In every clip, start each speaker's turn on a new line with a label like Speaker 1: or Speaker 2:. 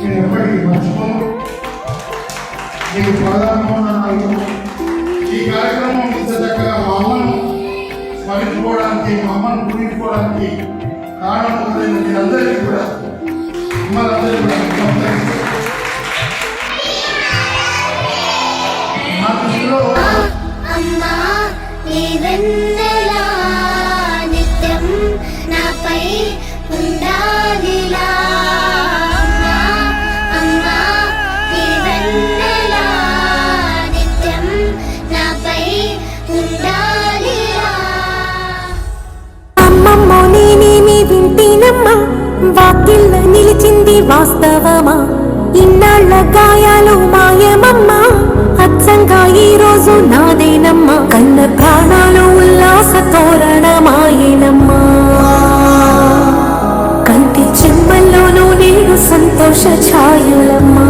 Speaker 1: నేను ఎప్పటికీ మర్చిపోను
Speaker 2: మీకు ప్రధానమంత్రి ఈ కార్యక్రమం ఇంత చక్కగా మా అమ్మను స్మరించుకోవడానికి మా అమ్మను పూజించుకోవడానికి కారణం
Speaker 3: మీరందరికీ కూడా మిమ్మల్ని అందరికీ కూడా వాస్తవమా? ఇన్నాళ్ళ గాయాలు మాయమమ్మా. అచ్చంగా ఈ రోజు నాదేనమ్మా. కన్న ప్రాణాలు ఉల్లాస తోరణమాయనమ్మా కంటి చెమ్మల్లోనూ నేను సంతోష ఛాయలమ్మా.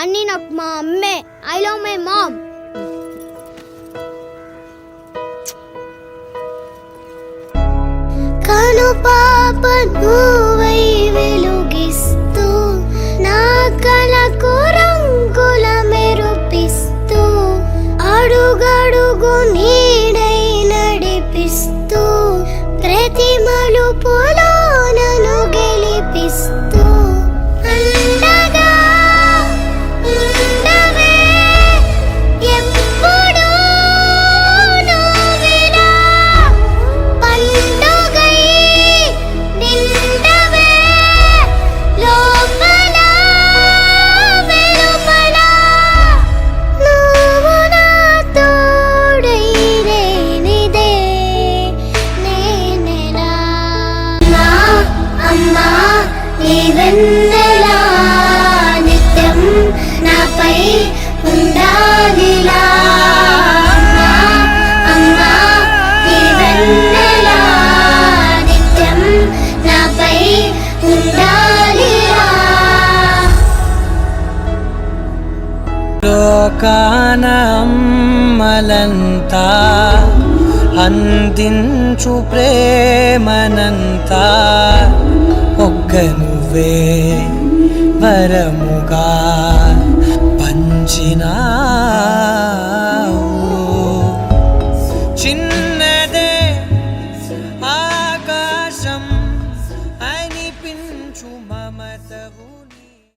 Speaker 2: అన్నీ నాకు మా అమ్మే. ఐ లవ్ మై మామ్ కను పాప లోకాన
Speaker 4: అమ్మలంతా అందించు ప్రేమనంతా ఒక్క నువ్వే వరముగా